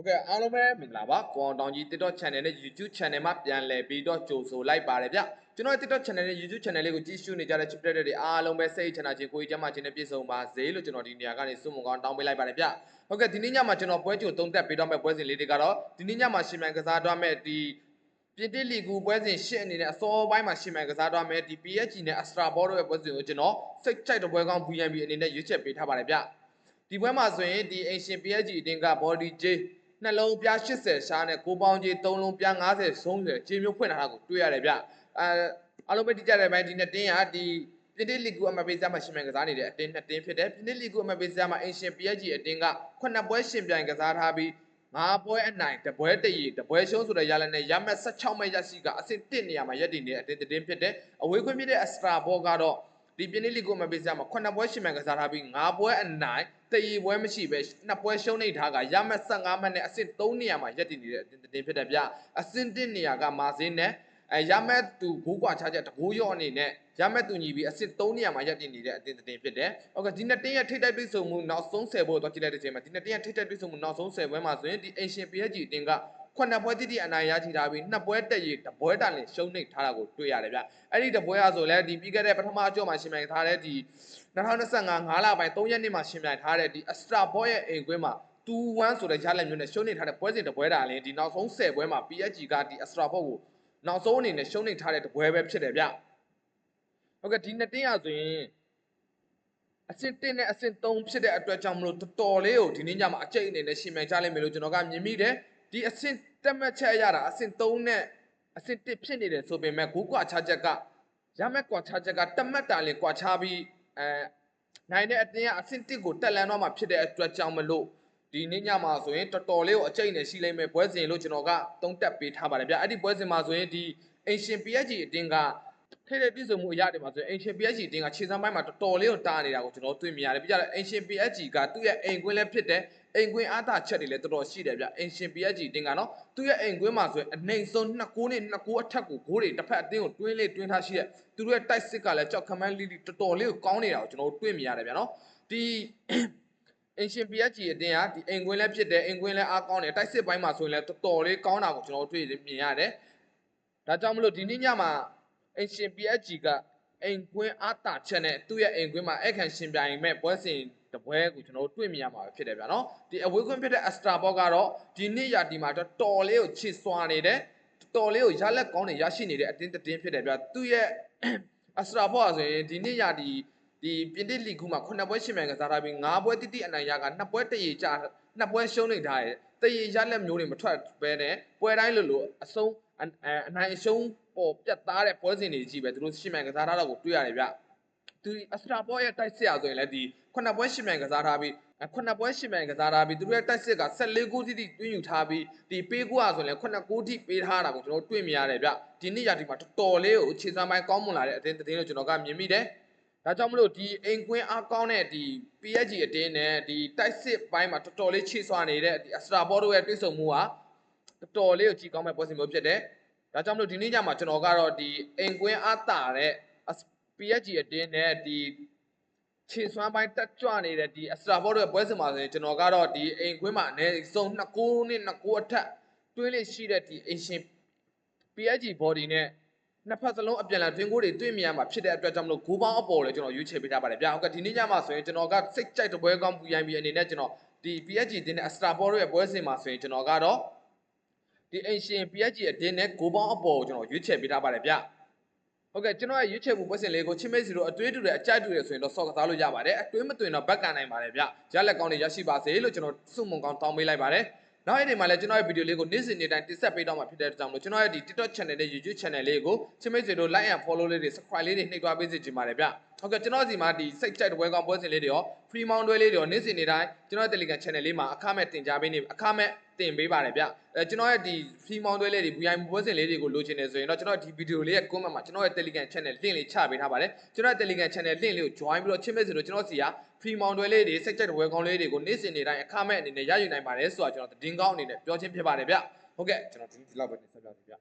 ဟုတ်ကဲ့အားလုံးပဲမင်္ဂလာပါကွန်တောင်ကြီး TikTok channel နဲ့ YouTube channel မှာပြန်လည်ပြီးတော့ကြိုဆိုလိုက်ပါတယ်ဗျကျွန်တော်ရဲ့ TikTok channel နဲ့ YouTube channel လေးကိုကြည့်ရှုနေကြတဲ့ချစ်တဲ့တွေအားလုံးပဲစိတ်ချမ်းသာခြင်းကိုယ်ကြီးကျန်းမာခြင်းနဲ့ပြည့်စုံပါစေလို့ကျွန်တော်ဒီနေရာကနေဆုမွန်ကောင်းတောင်းပေးလိုက်ပါတယ်ဗျဟုတ်ကဲ့ဒီနေ့ညမှာကျွန်တော်ပွဲကြိုသုံးသက်ပေးတော့မယ့်ပွဲစဉ်လေးတွေကတော့ဒီနေ့ညမှာရှင်မြန်ကစားတော့မယ့်ဒီပြင်တစ်လီဂူပွဲစဉ်ရှစ်အနေနဲ့အစောပိုင်းမှာရှင်မြန်ကစားတော့မယ့်ဒီ PSG နဲ့ Astra Ball တို့ရဲ့ပွဲစဉ်ကိုကျွန်တော်စိတ်ကြိုက်တဲ့ပွဲကောင်း VNB အနေနဲ့ရွေးချယ်ပေးထားပါတယ်ဗျဒီပွဲမှာဆိုရင်ဒီ Asian PSG အတင်းက Body J နှလုံးပြား80ရှားနဲ့ကိုပေါင်းကြီး3လုံးပြား90ဆုံးတယ်ခြေမျိုးဖွင့်ထားတာကိုတွေ့ရတယ်ဗျအဲအားလုံးပဲတိကျတဲ့ပိုင်းဒီနှစ်တင်းကဒီပြင်းတစ်လီဂူအမပေးစားမှာရှင်မြန်ကစားနေတဲ့အတင်းနှစ်တင်းဖြစ်တယ်ပြင်းတစ်လီဂူအမပေးစားမှာအင်ရှင် PSG အတင်းက9ပွဲရှင်ပြိုင်ကစားထားပြီး၅ပွဲအနိုင်တပွဲတရီတပွဲရှုံးဆိုတဲ့ရလနဲ့ရမှတ်16မဲ့ရရှိကအဆင့်1နေရာမှာရပ်တည်နေတဲ့အတင်းတင်းဖြစ်တယ်အဝေးခွင့်ဖြစ်တဲ့ Astra Ball ကတော့ ဒီပြင်းတစ်လီဂူအမပေးစားမှာ9ပွဲရှင်မြန်ကစားထားပြီး၅ပွဲအနိုင်တရီပွဲမရှိပဲနှစ်ပွဲရှုံးနေထားကရမှတ်15မှတ်နဲ့အဆင့်3နေရာမှာရပ်တည်နေတဲ့အတင်းတင်းဖြစ်တယ်ဗျအဆင့်1နေရာကမာစင်းနဲ့အဲရမက်သူဘိုးကွာချချက်တဘိုးရော့အနေနဲ့ရမက်သူညီပြီးအစ်စ်3နေရာမှာရပ်တည်နေတဲ့အတင်းတင်းဖြစ်တယ်။ဟုတ်ကဲ့ဒီနှစ်တင်းရဲ့ထိတ်တိုက်တွေ့ဆုံမှုနောက်ဆုံး10ပွဲတော့ကြည့်လိုက်တဲ့ချိန်မှာဒီနှစ်တင်းရဲ့ထိတ်တိုက်တွေ့ဆုံမှုနောက်ဆုံး10ပွဲမှာဆိုရင်ဒီ Asian PSG အတင်းက ခုနှစ်ပွဲတိတိအနိုင်ရရှိထားပြီးနှစ်ပွဲတက်ရည်တပွဲတာလင်ရှုံးနိမ့်ထားတာကိုတွေ့ရတယ်ဗျ။အဲ့ဒီတပွဲအဆိုလဲဒီပြီးခဲ့တဲ့ပထမအကြော့မှာရှင်မြိုင်ထားတဲ့ဒီ2025 5လပိုင်း3ရက်နေ့မှာရှင်မြိုင်ထားတဲ့ဒီ Astra Boy ရဲ့အိမ်ကွင်းမှာ2-1ဆိုတဲ့ရလဒ်မျိုးနဲ့ရှုံးနိမ့်ထားတဲ့ပွဲစဉ်တပွဲတာလင်ဒီနောက်ဆုံး10ပွဲမှာ PSG ကဒီ Astra Boy ကိုနောက်ဆုံးအနေနဲ့ရှုံးနိမ့်ထားတဲ့တပွဲပဲဖြစ်တယ်ဗျဟုတ်ကဲ့ဒီနှစ်တင်းရဆိုရင်အဆင့်1နဲ့အဆင့်3ဖြစ်တဲ့အတွက်ကြောင့်မလို့တော်တော်လေးကိုဒီနေ့ညမှာအကျိတ်အနေနဲ့ရှင်မြန်ကြလိမ့်မယ်လို့ကျွန်တော်ကမြင်မိတယ် ဒီအဆင့်တက်မှတ်ချက်ရတာအဆင့်3နဲ့အဆင့်1ဖြစ်နေတယ်ဆိုပေမဲ့ဂိုးကွာချချက်ကရမက်ကွာချချက်ကတက်မှတ်တာလေးကွာချပြီးအဲနိုင်တဲ့အတင်းကအဆင့်1ကိုတက်လန်းတော့မှဖြစ်တဲ့အတွက်ကြောင့်မလို့ဒီနေ့ညမှာဆိုရင်တော်တော်လေးကိုအကျိတ်နဲ့ရှိလိမ့်မယ်ပွဲစဉ်လို့ကျွန်တော်ကသုံးတက်ပေးထားပါတယ်ဗျအဲ့ဒီပွဲစဉ်မှာဆိုရင်ဒီအင်ရှင် PSG အတင်းက ထိတဲ့ပြည်စုံမှုအရာတွေမှာဆိုရင်အင်ရှင် PSG အတင်းကခြေစမ်းပိုင်းမှာတော်တော်လေးကိုတားနေတာကိုကျွန်တော်တွေ့မြင်ရတယ်ပြီးကြတယ်အင်ရှင် PSG ကသူ့ရဲ့အိမ်ကွင်းလည်းဖြစ်တယ်အိမ်ကွင်းအားသာချက်တွေလည်းတော်တော်ရှိတယ်ဗျအင်ရှင် PSG အတင်းကနော်သူ့ရဲ့အိမ်ကွင်းမှာဆိုရင်အနှိမ်ဆုံး2ကိုးနဲ့2ကိုးအထက်ကိုဂိုးတွေတစ်ဖက်အတင်းကိုတွင်းလေးတွင်းထားရှိတဲ့သူတို့ရဲ့တိုက်စစ်ကလည်းကြောက်ခမန်းလီလီတော်တော်လေးကိုကောင်းနေတာကိုကျွန်တော်တို့တွေ့မြင်ရတယ်ဗျနော်ဒီအင်ရှင် PSG အတင်းကဒီအိမ်ကွင်းလည်းဖြစ်တယ်အိမ်ကွင်းလည်းအားကောင်းတယ်တိုက်စစ်ပိုင်းမှာဆိုရင်လည်းတော်တော်လေးကောင်းတာကိုကျွန်တော်တို့တွေ့မြင်ရတယ်ဒါကြောင့်မလို့ဒီနေ့ညမှာ အင်ရှင် PSG ကအိမ်ကွင်းအားတာချက်နဲ့သူ့ရဲ့အိမ်ကွင်းမှာအခန့်ရှင်ပြိုင်မဲ့ပွဲစဉ်တပွဲကိုကျွန်တော်တို့တွေ့မြင်ရမှာဖြစ်တယ်ဗျာနော်ဒီအဝေးခွင့်ဖြစ်တဲ့ Astra Box ကတော့ဒီနေ့ရာဒီမှာတော်တော်လေးကိုချစ်စွာနေတယ်တော်လေးကိုရလက်ကောင်းနေရရှိနေတဲ့အတင်းတင်းဖြစ်တယ်ဗျာသူ့ရဲ့ Astra Box ဆိုရင်ဒီနေ့ရာဒီဒီပြင်တစ်လီဂူမှာ9ပွဲရှင်မြန်ကစားထားပြီး9ပွဲတိတိအနိုင်ရက2ပွဲတရေကြ2ပွဲရှုံးနေထားတယ်တရေရလက်မျိုးတွေမထွက်ပဲနဲ့ပွဲတိုင်းလို့လို့အဆုံးအနိုင်ရှုံး ပေါ်ပြတ်သားတဲ့ပွဲစဉ်တွေကြီးပဲသူတို့ရှင်မြန်ကစားထားတာကိုတွေ့ရတယ်ဗျသူအစတာဘောရဲ့တိုက်စစ်ရဆိုရင်လည်းဒီ9ပွဲရှင်မြန်ကစားထားပြီး9ပွဲရှင်မြန်ကစားထားပြီးသူတို့ရဲ့တိုက်စစ်က14ဂိုးတိတိတွင်းယူထားပြီးဒီပေးကူอ่ะဆိုရင်လည်း9ဂိုးတိပေးထားတာကိုကျွန်တော်တွေ့မြင်ရတယ်ဗျဒီနေ့ရာဒီမှာတော်တော်လေးကိုခြေစမ်းပိုင်းကောင်းမွန်လာတဲ့အတင်းတင်းလို့ကျွန်တော်ကမြင်မိတယ်ဒါကြောင့်မလို့ဒီအိမ်ကွင်းအားကောင်းတဲ့ဒီ PSG အတင်းနဲ့ဒီတိုက်စစ်ပိုင်းမှာတော်တော်လေးခြေဆွာနေတဲ့ဒီအစတာဘောတို့ရဲ့တွဲဆုံမှုဟာတော်တော်လေးကိုကြည်ကောင်းမဲ့ပွဲစဉ်မျိုးဖြစ်တယ် ဒါကြောင့်မလို့ဒီနေ့ညမှာကျွန်တော်ကတော့ဒီအိမ်ကွင်းအားတာတဲ့ PSG အတင်းနဲ့ဒီခြေစွမ်းပိုင်းတက်ကြွနေတဲ့ဒီအစတာဘောတို့ရဲ့ပွဲစဉ်မှာဆိုရင်ကျွန်တော်ကတော့ဒီအိမ်ကွင်းမှာအနည်းဆုံး2ဂိုးနဲ့2ဂိုးအထက်တွင်းလေးရှိတဲ့ဒီ Asian PSG body နဲ့နှစ်ဖက်စလုံးအပြန်အလှန်တွင်းကိုတွေတွေ့မြင်ရမှာဖြစ်တဲ့အတွက်ကြောင့်မလို့ဂိုးပေါင်းအပေါ်လည်းကျွန်တော်ရွေးချယ်ပေးထားပါတယ်ဗျာဟုတ်ကဲ့ဒီနေ့ညမှာဆိုရင်ကျွန်တော်ကစိတ်ကြိုက်တဲ့ပွဲကောင်းပူရိုင်းပြီးအနေနဲ့ကျွန်တော်ဒီ PSG တင်းနဲ့ Astra Ball ရဲ့ပွဲစဉ်မှာဆိုရင်ကျွန်တော်ကတော့ ဒီ Asian PSG အတင်းနဲ့ဂိုးပေါင်းအပေါ်ကိုကျွန်တော်ရွေးချယ်ပေးထားပါတယ်ဗျာဟုတ်ကဲ့ကျွန်တော်ရဲ့ရွေးချယ်မှုပွဲစဉ်လေးကိုချင်းမိတ်စီတို့အတွေးတူတဲ့အကြိုက်တူတယ်ဆိုရင်တော့ဆော့ကစားလို့ရပါတယ်အတွေးမတွင်တော့ဘက်ကန်နိုင်ပါတယ်ဗျရလက်ကောင်းတွေရရှိပါစေလို့ကျွန်တော်စုမုံကောင်းတောင်းပေးလိုက်ပါတယ်နောက်အဲ့ဒီမှာလည်းကျွန်တော်ရဲ့ဗီဒီယိုလေးကိုနေ့စဉ်နေ့တိုင်းတင်ဆက်ပေးတော့မှာဖြစ်တဲ့အတွက်ကြောင့်မလို့ကျွန်တော်ရဲ့ဒီ TikTok channel နဲ့ YouTube channel လေးကိုချင်းမိတ်ဆွေတို့ like and follow လေးတွေ subscribe လေးတွေနှိပ်သွားပေးစေချင်ပါတယ်ဗျ ဟုတ်ကဲ့ကျွန်တော်စီမှာဒီစိတ်ကြိုက်တဲ့ဝဲကောင်းပွဲစဉ်လေးတွေရော free mount တွဲလေးတွေရောနေ့စဉ်နေ့တိုင်းကျွန်တော်ရဲ့ Telegram channel လေးမှာအခမဲ့တင်ကြားပေးနေအခမဲ့တင်ပေးပါတယ်ဗျအဲကျွန်တော်ရဲ့ဒီ free mount တွဲလေးတွေ VIP ပွဲစဉ်လေးတွေကိုလိုချင်နေဆိုရင်တော့ကျွန်တော်ဒီဗီဒီယိုလေးရဲ့ comment မှာကျွန်တော်ရဲ့ Telegram channel link လေးချပေးထားပါတယ်ကျွန်တော်ရဲ့ Telegram channel link လေးကို join ပြီးတော့ချင်းမဲ့စီတို့ကျွန်တော်စီက free mount တွဲလေးတွေစိတ်ကြိုက်တဲ့ဝဲကောင်းလေးတွေကိုနေ့စဉ်နေ့တိုင်းအခမဲ့အနေနဲ့ရယူနိုင်ပါတယ်ဆိုတော့ကျွန်တော်သတင်းကောင်းအနေနဲ့ပြောချင်းဖြစ်ပါတယ်ဗျဟုတ်ကဲ့ကျွန်တော်ဒီလောက်ပဲတင်ဆက်ပြပါဗျ